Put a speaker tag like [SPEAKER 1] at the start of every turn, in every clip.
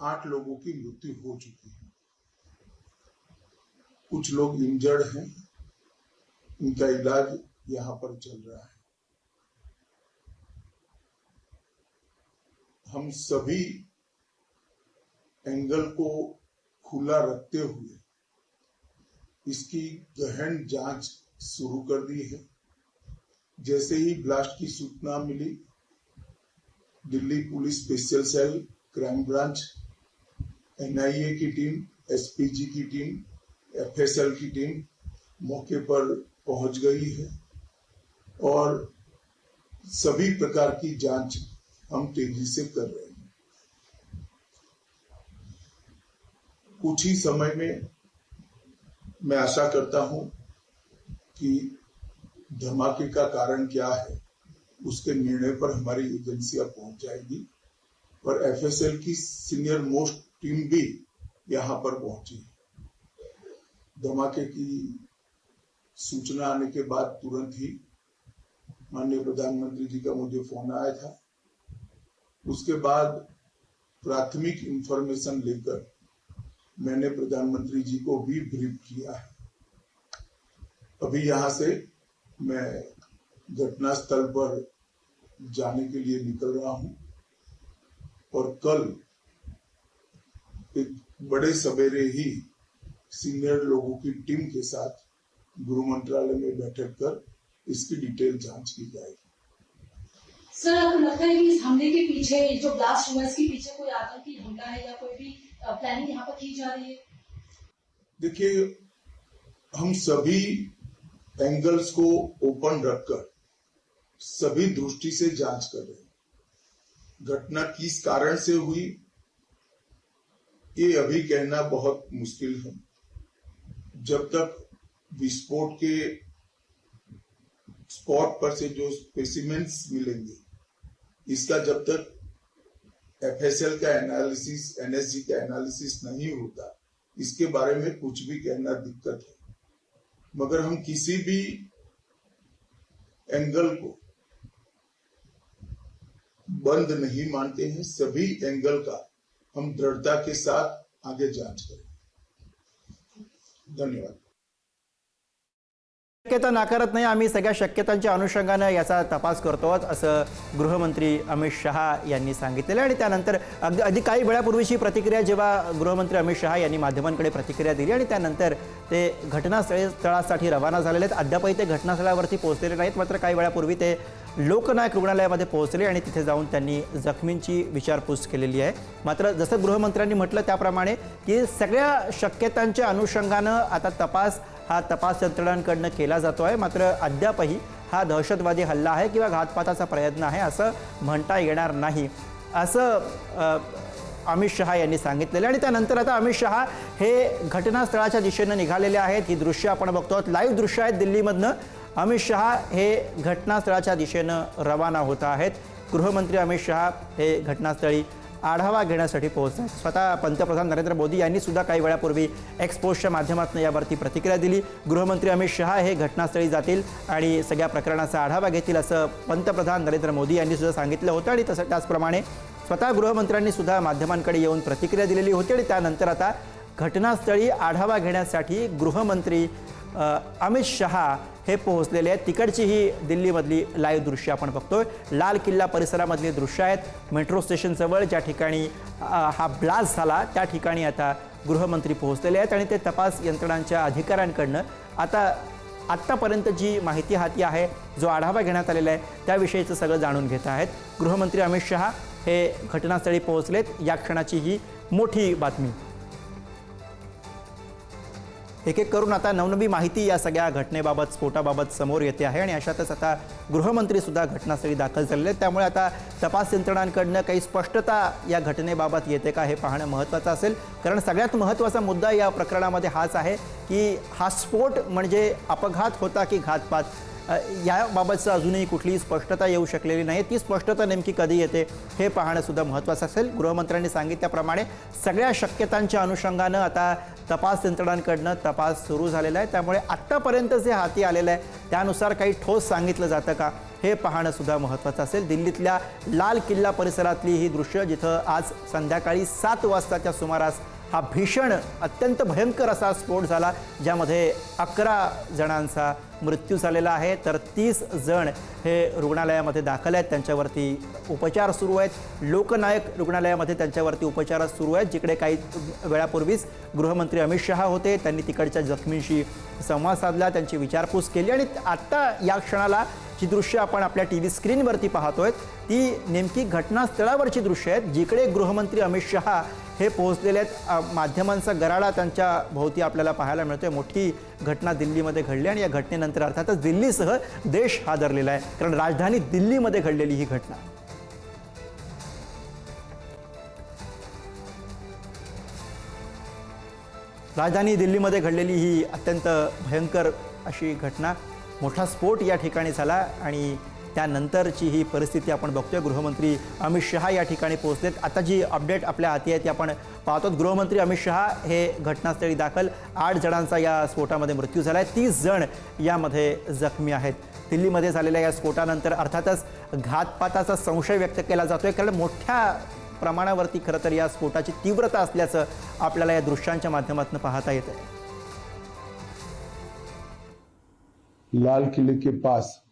[SPEAKER 1] आठ लोगों की मृत्यु हो चुकी है। कुछ लोग इंजर्ड हैं। उनका इलाज यहाँ पर चल रहा है। हम सभी एंगल को खुला रखते हुए इसकी गहन जाँच शुरू कर दी है। जैसे ही ब्लास्ट की सूचना मिली, Delhi police special cell, crime branch NIA की टीम एसपीजी की टीम एफएसएल की टीम मौके पर पहुँच गई है और सभी प्रकार की जाँच हम तेज़ी से कर रहे हैं। कुछ ही समय में मैं आशा करता हूँ कि धमाके का कारण क्या है, उसके निर्णय पर हमारी एजेंसियाँ पहुँच जाएगी। और एफएसएल की सीनियर मोस्ट टीम भी यहाँ पर पहुँची। धमाके की सूचना आने के बाद तुरंत ही माननीय प्रधानमंत्री जी का मुझे फ़ोन आया था। उसके बाद प्राथमिक इंफॉर्मेशन लेकर मैंने प्रधानमंत्री जी को भी ब्रीफ किया है। अभी यहाँ से मैं घटनास्थल पर जाने के लिए निकल रहा हूँ और कल एक बड़े सवेरे ही सीनियर लोगों की टीम के साथ गृह मंत्रालय में बैठक कर इसकी डिटेल जाँच की जाएगी।
[SPEAKER 2] सर आपको लगता है कि इस हमले के पीछे जो ब्लास्ट हुआ इसके पीछे कोई आतंकी हमला है या कोई भी प्लानिंग यहाँ पर की जा रही है?
[SPEAKER 1] देखिए हम सभी एंगल्स को ओपन रखकर सभी दृष्टि से जाँच कर रहे हैं। घटना किस कारण से हुई ये अभी कहना बहुत मुश्किल है। जब तक विस्फोट के स्पॉट पर से जो स्पेसिमेंट्स मिलेंगे, इसका जब तक एफएसएल का एनालिसिस एनएसजी का एनालिसिस नहीं होता, इसके बारे में कुछ भी कहना दिक्कत है। मगर हम किसी भी एंगल को बंद नहीं मानते हैं, सभी एंगल का हम दृढ़ता के साथ आगे जाँच करें। धन्यवाद।
[SPEAKER 3] शक्यता नाकारत नाही. आम्ही सगळ्या शक्यतांच्या अनुषंगानं याचा तपास करतो आहोत असं गृहमंत्री अमित शहा यांनी सांगितलेलं आहे. आणि त्यानंतर अगदी अगदी काही वेळापूर्वीची प्रतिक्रिया जेव्हा गृहमंत्री अमित शहा यांनी माध्यमांकडे प्रतिक्रिया दिली आणि त्यानंतर ते घटनास्थळी स्थळासाठी रवाना झालेले आहेत. अद्यापही ते घटनास्थळावरती पोहोचलेले नाहीत मात्र काही वेळापूर्वी ते लोकनायक रुग्णालयामध्ये पोहोचले आणि तिथे जाऊन त्यांनी जखमींची विचारपूस केलेली आहे. मात्र जसं गृहमंत्र्यांनी म्हटलं त्याप्रमाणे की सगळ्या शक्यतांच्या अनुषंगानं आता तपास हा तपास यंत्रणांकडनं केला जातो आहे मात्र अद्यापही हा दहशतवादी हल्ला आहे किंवा घातपाताचा प्रयत्न आहे असं म्हणता येणार नाही. असं अमित शहा यांनी सांगितलेलं आहे. आणि त्यानंतर आता अमित शहा हे घटनास्थळाच्या दिशेनं निघालेले आहेत. ही दृश्य आपण बघतो आहोत. लाईव्ह दृश्य आहेत दिल्लीमधनं. अमित शहा हे घटनास्थळाच्या दिशेनं रवाना होत आहेत. गृहमंत्री अमित शहा हे घटनास्थळी आढावा घेण्यासाठी पोहोचले स्वतः पंतप्रधान नरेंद्र मोदी यांनी सुद्धा काही वेळापूर्वी एक्सपोजच्या माध्यमातून यावरती प्रतिक्रिया दिली. गृहमंत्री अमित शहा हे घटनास्थळी जातील आणि सगळ्या प्रकरणाचा आढावा घेतील असं पंतप्रधान नरेंद्र मोदी यांनी सुद्धा सांगितलं होतं आणि तसं त्याचप्रमाणे स्वतः गृहमंत्र्यांनी सुद्धा माध्यमांकडे येऊन प्रतिक्रिया दिलेली होती आणि त्यानंतर आता घटनास्थळी आढावा घेण्यासाठी गृहमंत्री अमित शहा हे पोहोचलेले आहेत. तिकडची ही दिल्लीमधली लाईव्ह दृश्य आपण बघतोय. लाल किल्ला परिसरामधली दृश्य आहेत. मेट्रो स्टेशनजवळ ज्या ठिकाणी हा ब्लास्ट झाला त्या ठिकाणी आता गृहमंत्री पोहोचलेले आहेत आणि ते तपास यंत्रणांच्या अधिकाऱ्यांकडनं आता आत्तापर्यंत जी माहिती हाती आहे जो आढावा घेण्यात आलेला आहे त्याविषयीचं सगळं जाणून घेत आहेत. गृहमंत्री अमित शहा हे घटनास्थळी पोहोचलेत. या क्षणाची ही मोठी बातमी. एक एक करून आता नवनवी माहिती या सगळ्या घटनेबाबत स्फोटाबाबत समोर येते आहे आणि अशातच आता गृहमंत्री सुद्धा घटनास्थळी दाखल झालेले आहेत. त्यामुळे आता तपास यंत्रणांकडनं काही स्पष्टता या घटनेबाबत येते का हे पाहणं महत्त्वाचं असेल. कारण सगळ्यात महत्त्वाचा मुद्दा या प्रकरणामध्ये हाच आहे की हा स्फोट म्हणजे अपघात होता की घातपात? याबाबतचं अजूनही कुठलीही स्पष्टता येऊ शकलेली नाही. ती स्पष्टता नेमकी कधी येते हे पाहणंसुद्धा महत्त्वाचं असेल. गृहमंत्र्यांनी सांगितल्याप्रमाणे सगळ्या शक्यतांच्या अनुषंगानं आता तपास यंत्रणांकडनं तपास सुरू झालेला आहे. त्यामुळे आत्तापर्यंत जे हाती आलेलं आहे त्यानुसार काही ठोस सांगितलं जातं का हे पाहणंसुद्धा महत्त्वाचं असेल. दिल्लीतल्या लाल किल्ला परिसरातली ही दृश्य जिथं आज संध्याकाळी सात वाजताच्या सुमारास हा भीषण अत्यंत भयंकर असा स्फोट झाला ज्यामध्ये अकरा जणांचा मृत्यू झालेला आहे. तर तीस जण हे रुग्णालयामध्ये दाखल आहेत. त्यांच्यावरती उपचार सुरू आहेत. लोकनायक रुग्णालयामध्ये त्यांच्यावरती उपचार सुरू आहेत जिकडे काही वेळापूर्वीच गृहमंत्री अमित शहा होते. त्यांनी तिकडच्या जखमींशी संवाद साधला त्यांची विचारपूस केली आणि आत्ता या क्षणाला जी दृश्य आपण आपल्या टी व्ही स्क्रीनवरती पाहतोय ती नेमकी घटनास्थळावरची दृश्य आहेत जिकडे गृहमंत्री अमित शहा हे पोहोचलेले आहेत. माध्यमांचा गराडा त्यांच्या भोवती आपल्याला पाहायला मिळतोय. मोठी घटना दिल्लीमध्ये घडली आणि या घटनेनंतर अर्थातच दिल्लीसह देश हादरलेला आहे. कारण राजधानी दिल्लीमध्ये घडलेली ही घटना. राजधानी दिल्लीमध्ये घडलेली ही अत्यंत भयंकर अशी घटना. मोठा स्फोट या ठिकाणी झाला आणि त्यानंतरची ही परिस्थिती आपण बघतोय. गृहमंत्री अमित शहा या ठिकाणी पोहोचलेत. आता जी अपडेट आपल्या हाती आहे ती आपण पाहतो गृहमंत्री अमित शहा हे घटनास्थळी दाखल. आठ जणांचा या स्फोटामध्ये मृत्यू झाला आहे तीस जण यामध्ये जखमी आहेत. दिल्लीमध्ये झालेल्या या स्फोटानंतर अर्थातच घातपाताचा संशय व्यक्त केला जातोय. कारण मोठ्या प्रमाणावरती खरं तर या स्फोटाची तीव्रता असल्याचं आपल्याला या दृश्यांच्या माध्यमातून पाहता येतं
[SPEAKER 1] लाल किले के पास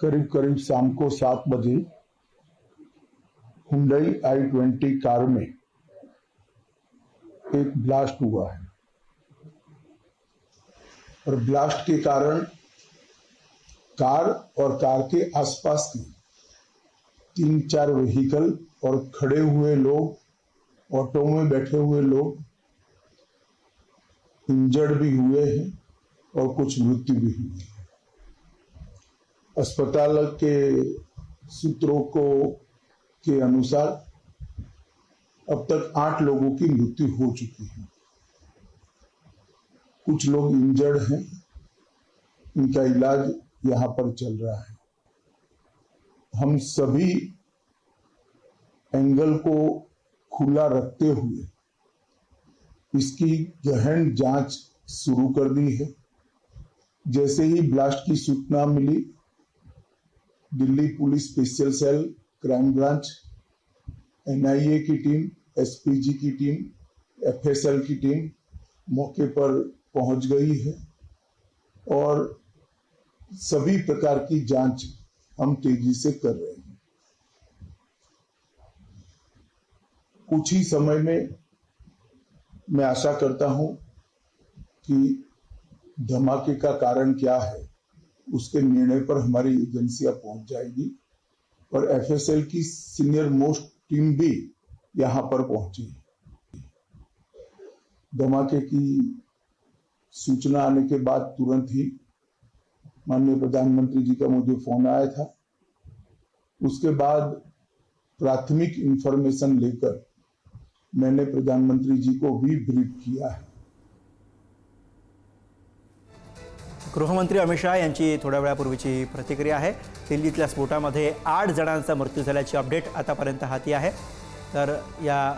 [SPEAKER 1] करीब करीब शाम को सात बजे हुंडई आई ट्वेंटी कार में एक ब्लास्ट हुआ है। और ब्लास्ट के कारण कार और कार के आसपास की तीन चार व्हीकल और खड़े हुए लोग ऑटो में बैठे हुए लोग इंजर्ड भी हुए हैं। और कुछ मृत्यु भी हुई। अस्पताल के सूत्रों को के अनुसार अब तक आठ लोगों की मृत्यु हो चुकी है। कुछ लोग इंजर्ड हैं, इनका इलाज यहाँ पर चल रहा है। हम सभी एंगल को खुला रखते हुए इसकी गहन जाँच शुरू कर दी है। जैसे ही ब्लास्ट की सूचना मिली, Delhi police special cell, crime branch, NIA की टीम, एसपीजी की टीम, एफएसएल की टीम मौके पर पहुँच गई है और सभी प्रकार की जाँच हम तेज़ी से कर रहे हैं। कुछ ही समय में मैं आशा करता हूँ कि धमाके का कारण क्या है, उसके निर्णय पर हमारी एजेंसियाँ पहुँच जाएगी। और एफएसएल की सीनियर मोस्ट टीम भी यहाँ पर पहुँची। धमाके की सूचना आने के बाद तुरंत ही माननीय प्रधानमंत्री जी का मुझे फ़ोन आया था। उसके बाद प्राथमिक इंफॉर्मेशन लेकर मैंने प्रधानमंत्री जी को भी ब्रीफ किया है।
[SPEAKER 3] गृहमंत्री अमित शहा यांची थोड्या वेळापूर्वीची प्रतिक्रिया आहे. दिल्लीतल्या स्फोटामध्ये आठ जणांचा मृत्यू झाल्याची अपडेट आतापर्यंत हाती आहे. तर या